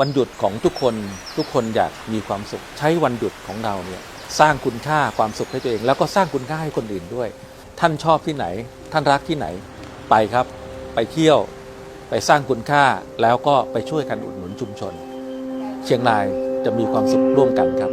วันหยุดของทุกคนทุกคนอยากมีความสุข ใช้วันหยุดของเราเนี่ยสร้างคุณค่าความสุขให้ตัวเอง แล้วก็สร้างคุณค่าให้คนอื่นด้วย ท่านชอบที่ไหน ท่านรักที่ไหนไปครับ ไปเที่ยว ไปสร้างคุณค่าแล้วก็ไปช่วยกันอุดหนุนชุมชน เชียงรายจะมีความสุขร่วมกันครับ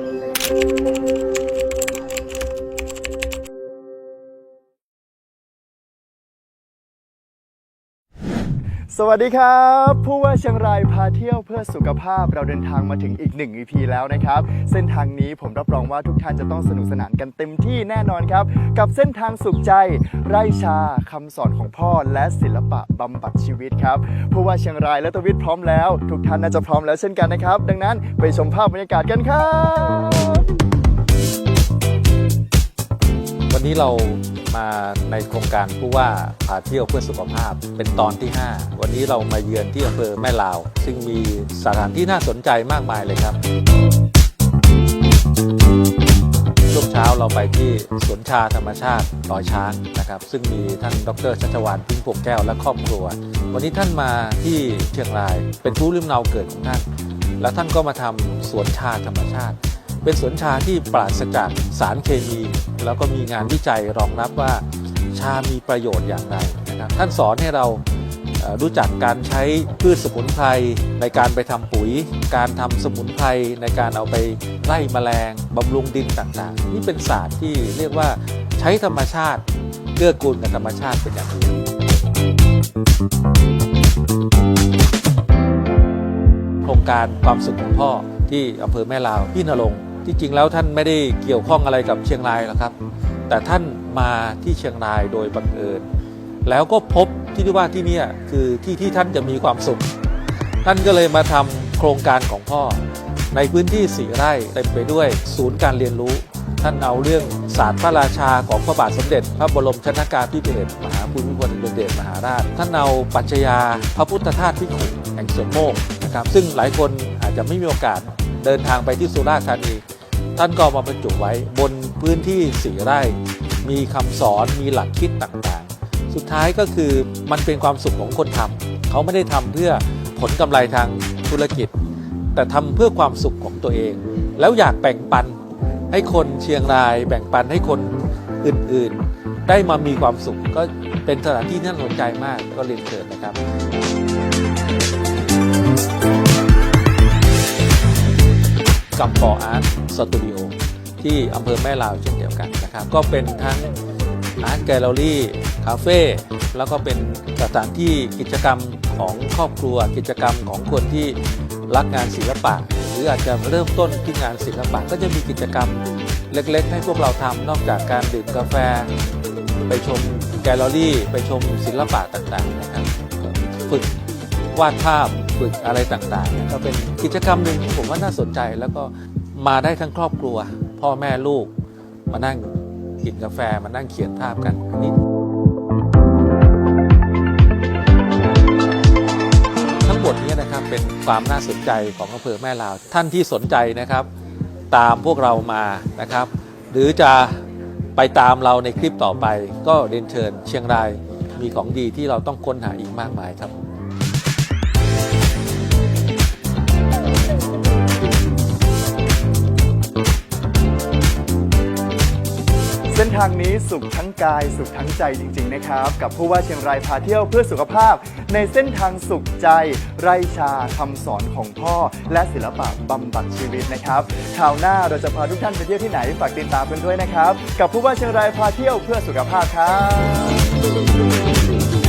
สวัสดีครับ ผู้ว่าเชียงรายพาเที่ยวเพื่อสุขภาพเราเดินทางมาถึงอีกหนึ่ง EP แล้วนะครับ เส้นทางนี้ผมรับรองว่าทุกท่านจะต้องสนุกสนานกันเต็มที่แน่นอนครับ กับเส้นทางสุขใจ ไร่ชาคำสอนของพ่อและศิลปะบำบัดชีวิตครับ ผู้ว่าเชียงรายและตวิทย์พร้อมแล้ว ทุกท่านน่าจะพร้อมแล้วเช่นกันนะครับ ดังนั้นไปชมภาพบรรยากาศกันครับ วันนี้เรา มาในโครงการผู้ว่าพาเที่ยวเพื่อสุขภาพ เป็นตอนที่ 5 วันนี้เรามาเยือนที่อำเภอแม่ลาว ซึ่งมีสถานที่น่าสนใจมากมายเลยครับช่วงเช้าเราไปที่สวนชาธรรมชาติดอยช้างนะครับ ซึ่งมีท่านดรชัชวานพิงพงแก้วและครอบครัว วันนี้ท่านมาที่เชียงราย เป็นผู้ริมเนาเกิดของท่าน แล้วท่านก็มาทำสวนชาธรรมชาติ เป็นสวนชาที่ปราศจากสารเคมี แล้วก็มีงานวิจัยรองรับว่าชามีประโยชน์อย่างไรนะครับท่านสอนให้เรารู้จักการใช้พืชสมุนไพรในการไปทำปุ๋ย การทำสมุนไพรในการเอาไปไล่แมลงบำรุงดินต่างๆ นี่เป็นศาสตร์ที่เรียกว่าใช้ธรรมชาติเกื้อกูลกับธรรมชาติเป็นอย่างดีโครงการความสุขของพ่อที่อำเภอแม่ลาวพี่นรงค์ ที่จริงแล้วท่านไม่ได้เกี่ยวข้องอะไรกับเชียงรายหรอกครับ แต่ท่านมาที่เชียงรายโดยบังเอิญ แล้วก็พบที่ที่ว่าที่นี่คือที่ที่ท่านจะมีความสุข ท่านก็เลยมาทำโครงการของพ่อ ในพื้นที่สีไร่เต็มไปด้วยศูนย์การเรียนรู้ ท่านเอาเรื่องศาสตร์พระราชาของพระบาทสมเด็จ พระบรมชนากาธิเบศรมหาภูมิพลอดุลยเดชมหาราช ท่านเอาปรัชญาพระพุทธทาสพิขุแห่งสวนโมกนะครับซึ่งหลายคนอาจจะไม่มีโอกาสเดินทางไปที่สุราษฎร์ธานี ท่านก็มาบรรจุไว้บนพื้นที่สีไร่ มีคำสอนมีหลักคิดต่างๆ สุดท้ายก็คือมันเป็นความสุขของคนทำเขาไม่ได้ทำเพื่อผลกำไรทางธุรกิจ แต่ทำเพื่อความสุขของตัวเอง แล้วอยากแบ่งปันให้คนเชียงราย แบ่งปันให้คนอื่นๆ ได้มามีความสุขก็เป็นสถานที่ที่น่าสนใจมากก็เรียนเชิญนะครับ กับปออาร์ตสตูดิโอที่อำเภอแม่ลาวเช่นเดียวกันนะครับ ก็เป็นทั้งอาร์ตแกลเลอรี่คาเฟ่แล้วก็เป็นสถานที่กิจกรรมของครอบครัว กิจกรรมของคนที่รักงานศิลปะ หรืออาจจะเริ่มต้นที่งานศิลปะก็จะมีกิจกรรมเล็กๆ ให้พวกเราทำนอกจากการดื่มกาแฟ ไปชมแกลเลอรี่ ไปชมศิลปะต่างๆนะครับฝึกวาดภาพ ฝึกอะไรต่างๆก็เป็นกิจกรรมหนึ่งที่ผมว่าน่าสนใจแล้วก็มาได้ทั้งครอบครัว พ่อแม่ลูกมานั่งกินกาแฟมานั่งเขียนภาพกันอันนี้ทั้งหมดนี้นะครับเป็นความน่าสนใจของอำเภอแม่ลาวท่านที่สนใจนะครับ ตามพวกเรามานะครับ หรือจะไปตามเราในคลิปต่อไป ก็เรียนเชิญเชียงรายมีของดีที่เราต้องค้นหาอีกมากมายครับ เส้นทางนี้สุขทั้งกายสุขทั้งใจจริง ๆ นะครับ กับผู้ว่าเชียงรายพาเที่ยวเพื่อสุขภาพ ในเส้นทางสุขใจ ไร่ชาคำสอนของพ่อ และศิลปะบำบัดชีวิตนะครับคราวหน้าเราจะพาทุกท่านไปเที่ยวที่ไหนฝากติดตามกันด้วยนะครับ กับผู้ว่าเชียงรายพาเที่ยวเพื่อสุขภาพครับ